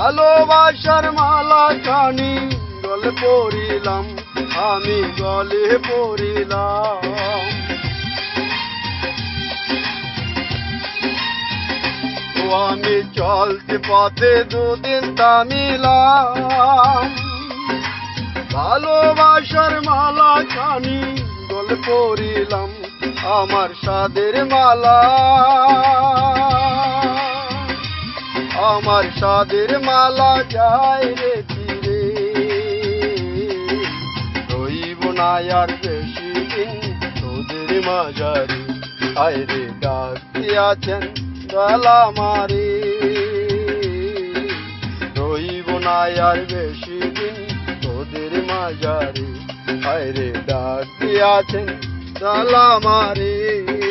ভালোবাসার মালা খানি গলে পড়িলাম, আমি গলে পড়িলাম। আমি চলতে পথে দুদিন তামিলাম ভালোবাসার মালা খানি গলে পড়িলাম, আমার সাদের মালা। সাদের মালা যায় রে ফিরে। রইব না আর বেশি দিন তোদের মাঝারি। আয়রে ডাকতে আছেন গলা মারি। রইব না আর বেশি দিন তোদের মাঝারি। আয়রে ডাকতে আছেন গলা মারি।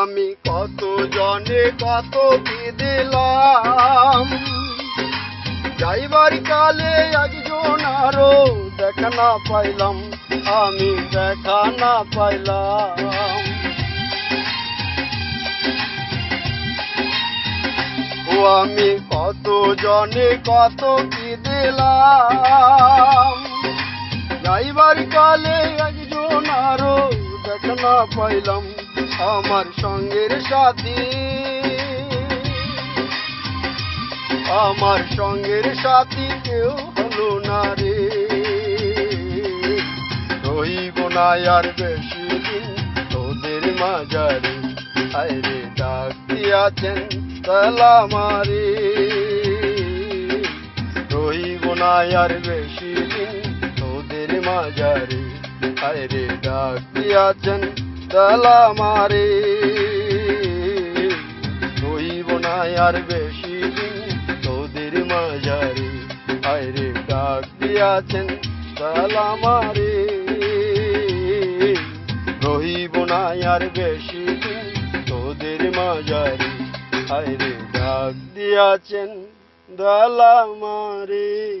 আমি কত জনে কত দিলাম যাইবার কালে একজন আরও দেখা না পাইলাম, আমি দেখা না পাইলাম। ও আমি কত জনে কত কি দিলাম যাইবার কালে একজন আরও না পাইলাম আমার সঙ্গের সাথী। আমার সঙ্গের সাথী কেউ হলো না রে। রইব না আর বেশি দিন তোদের মাঝারে। আরে ডাক দিয়াছেন তালা মারে। না আর বেশি দিন তোদের মাঝারে। আরে ডাক দিয়াছেন তালা মারে। রইব না আর বেশি দিন তোদের মাঝারে। আরে ডাক দিয়াছেন তালা মারে। রহিব না আর বেশি দিন তোদের মাঝারে। আরে ডাক দিয়াছেন দালা মারে।